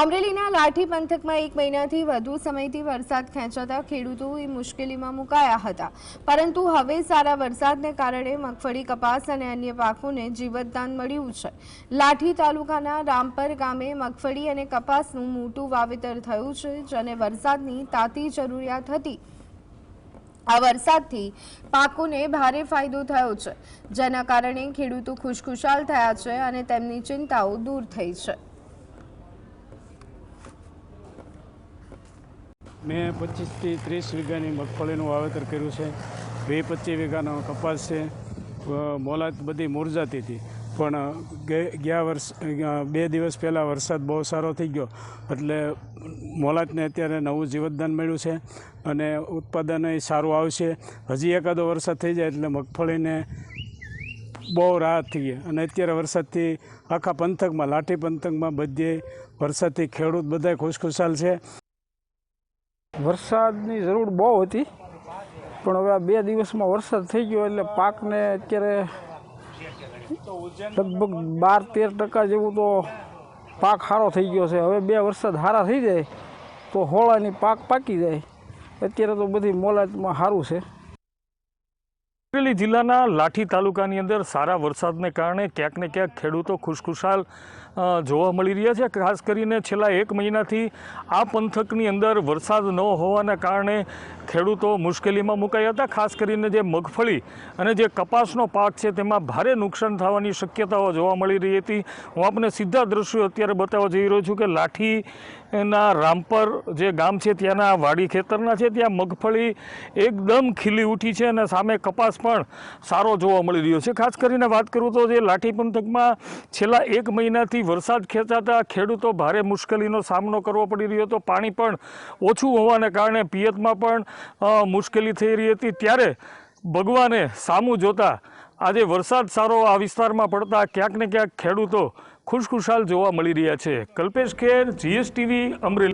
અમરેલીના લાઠી પંથકમાં એક મહિનાથી વધુ સમયથી વરસાદ ખેંચાતા ખેડૂતો એ મુશ્કેલીમાં મુકાયા હતા. પરંતુ હવે સારા વરસાદને કારણે મગફળી, કપાસ અને અન્ય પાકોને જીવતદાન મળ્યું છે. લાઠી તાલુકાના રામપર ગામે મગફળી અને કપાસનું મોટું વાવેતર થયું છે, જેને વરસાદની તાતી જરૂરિયાત હતી. આ વરસાદથી પાકોને ભારે ફાયદો થયો છે, જેના કારણે ખેડૂતો ખુશખુશાલ થયા છે અને તેમની ચિંતાઓ દૂર થઈ છે. મેં પચીસથી ત્રીસ વીઘાની મગફળીનું વાવેતર કર્યું છે. બે પચીસ વીઘાનો કપાસ છે. મોલાત બધી મુરઝાતી હતી. પણ ગયા વર્ષ બે દિવસ પહેલાં વરસાદ બહુ સારો થઈ ગયો. એટલે મોલાતને અત્યારે નવું જીવતદાન મળ્યું છે અને ઉત્પાદન સારું આવશે. હજી એકાદો વરસાદ થઈ જાય એટલે મગફળીને બહુ રાહત થઈ ગઈ. અને અત્યારે વરસાદથી આખા પંથકમાં, લાઠી પંથકમાં બધે વરસાદથી ખેડૂત બધા ખુશખુશાલ છે. વરસાદની જરૂર બહુ હતી. પણ હવે આ બે દિવસમાં વરસાદ થઈ ગયો એટલે પાકને અત્યારે લગભગ બાર તેર ટકા જેવું તો પાક સારો થઈ ગયો છે. હવે બે વરસાદ સારા થઈ જાય તો હોળાની પાક પાકી જાય. અત્યારે તો બધી મોલાતમાં સારું છે. અમરેલી જિલ્લાના લાઠી તાલુકાની અંદર સારા વરસાદને કારણે ક્યાંક ને ક્યાંક ખેડૂતો ખુશખુશાલ જોવા મળી રહ્યા છે. ખાસ કરીને છેલ્લા એક મહિનાથી આ પંથકની અંદર વરસાદ ન હોવાના કારણે ખેડૂતો મુશ્કેલીમાં મુકાયા હતા. ખાસ કરીને જે મગફળી અને જે કપાસનો પાક છે તેમાં ભારે નુકસાન થવાની શક્યતાઓ જોવા મળી રહી હતી. હું આપને સીધા દ્રશ્યો અત્યારે બતાવવા જઈ રહ્યો છું કે લાઠીના રામપર જે ગામ છે, ત્યાંના વાડી ખેતરના છે, ત્યાં મગફળી એકદમ ખીલી ઉઠી છે અને સામે કપાસ પણ સારો જોવા મળી રહ્યો છે. ખાસ કરીને વાત કરું તો જે લાઠી પંથકમાં છેલ્લા એક મહિનાથી વરસાદ ખેંચાતા ખેડૂતો ભારે મુશ્કેલીનો સામનો કરવો પડી રહ્યો હતો. પાણી પણ ઓછું હોવાને કારણે પિયતમાં પણ મુશ્કેલી થઈ રહી હતી. ત્યારે ભગવાને સામું જોતા આજે વરસાદ સારો આ વિસ્તારમાં પડતા ક્યાંક ને ક્યાંક ખેડૂતો ખુશખુશાલ જોવા મળી રહ્યા છે. કલ્પેશ ખેર, જીએસટીવી, અમરેલી.